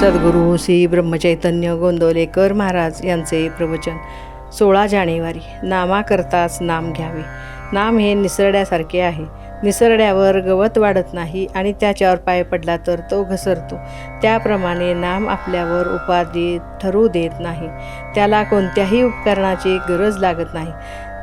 सद्गुरू श्री ब्रह्मचैतन्य गोंदवलेकर महाराज यांचे प्रवचन. सोळा जानेवारी नामाकरताच नाम घ्यावे. नाम हे निसरड्यासारखे आहे. निसरड्यावर गवत वाढत नाही आणि त्याच्यावर पाय पडला तर तो घसरतो. त्याप्रमाणे नाम आपल्यावर उपाधी ठरू देत नाही. त्याला कोणत्याही उपकरणाची गरज लागत नाही.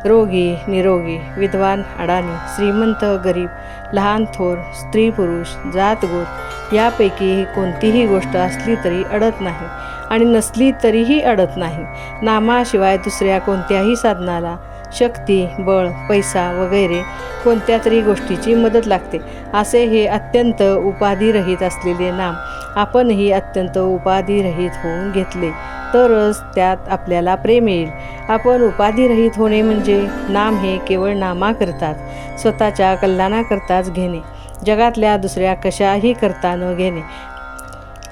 रोगी निरोगी विद्वान अडाणी श्रीमंत गरीब लहान थोर स्त्री पुरुष जात गोत यापैकी कोणतीही गोष्ट असली तरी अडत नाही आणि नसली तरीही अडत नाही. नामाशिवाय दुसऱ्या कोणत्याही साधनाला शक्ती बळ पैसा वगैरे कोणत्या तरी गोष्टीची मदत लागते. असे हे अत्यंत उपाधिरहित असलेले नाम आपणही अत्यंत उपाधिरहित होऊन घेतले तरच त्यात आपल्याला प्रेम येईल. आपण उपाधिरहित होणे म्हणजे नाम हे केवळ नामा करतात स्वतःच्या कल्याणाकरताच घेणे जगातल्या दुसऱ्या कशाही करता न घेणे.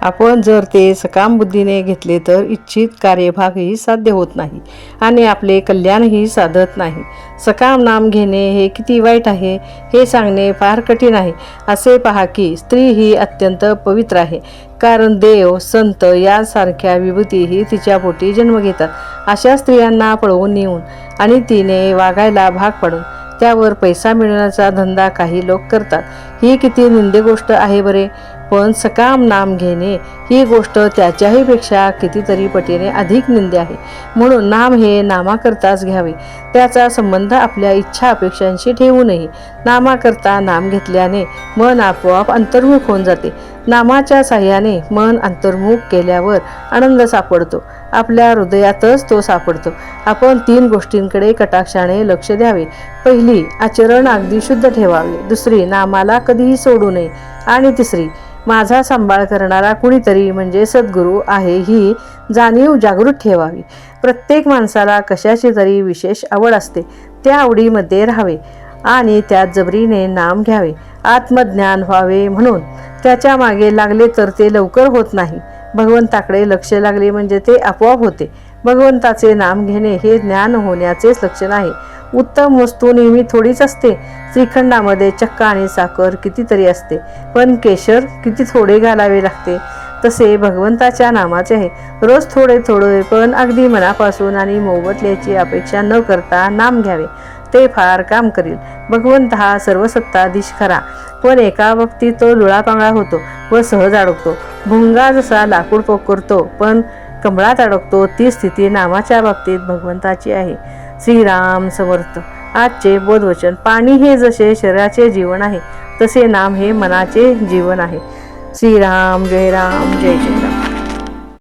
आपण जर ते सकाम बुद्धीने घेतले तर इच्छित कार्यभागही साध्य होत नाही आणि आपले कल्याणही साधत नाही. सकाम नाम घेणे हे किती वाईट आहे हे सांगणे फार कठीण आहे. असे पहा की स्त्री ही अत्यंत पवित्र आहे. कारण देव संत यासारख्या विभूतीही तिच्या पोटी जन्म घेतात. अशा स्त्रियांना पळवून नेऊन आणि तिने वागायला भाग पडून त्यावर पैसा मिळवण्याचा धंदा काही लोक करतात. ही किती निंदे गोष्ट आहे बरे? पण सकाम नाम घेणे ही गोष्ट त्याच्याही पेक्षा कितीतरी पटीने अधिक निंदे आहे. म्हणून नाम हे नामाकरताच घ्यावे. त्याचा संबंध आपल्या इच्छा अपेक्षांशी ठेवू नये. नामाकरता नाम घेतल्याने मन आपोआप अंतर्मुख होऊन जाते. नामाच्या साह्याने मन अंतर्मुख केल्यावर आनंद सापडतो. आपल्या हृदयातच तो सापडतो. आपण तीन गोष्टींकडे कटाक्षाने लक्ष द्यावे. पहिली आचरण अगदी शुद्ध ठेवावे. दुसरी नामाला कधीही सोडू नये. आणि तिसरी माझा सांभाळ करणारा कुणीतरी म्हणजे सद्गुरू आहे ही जाणीव जागृत ठेवावी. प्रत्येक माणसाला कशाची तरी विशेष आवड असते. त्या आवडीमध्ये राहावे. आणि त्यात जबरीने नाम घ्यावे आत्मज्ञान व्हावे म्हणून. त्याच्यामागे लागले तर ते लवकर होत नाही. भगवंताकडे लक्ष लागले म्हणजे ते आपोआप होते. भगवंताचे नाम घेणे हे ज्ञान होण्याचेच लक्षण आहे. उत्तम वस्तू नेहमी थोडीच असते. श्रीखंडामध्ये चक्का आणि साखर कितीतरी असते. पण केशर किती थोडे घालावे लागते. तसे भगवंताच्या नामाचे आहे. रोज थोडे थोडे पण अगदी मनापासून आणि मोबदल्याची अपेक्षा न करता नाम घ्यावे. ते फार काम करील. भगवंत हा सर्वसत्ताधीश खरा. पण एका बाबतीत तो लुळापांगळा होतो व सहज अडकतो. भुंगा जसा लाकूड पोकरतो पण कमळात अडकतो ती स्थिती नामाच्या बाबतीत भगवंताची आहे. श्रीराम समर्थ. आजचे बोधवचन पाणी हे जसे शरीराचे जीवन आहे तसे नाम हे मनाचे जीवन आहे. श्रीराम जय राम जय जय राम.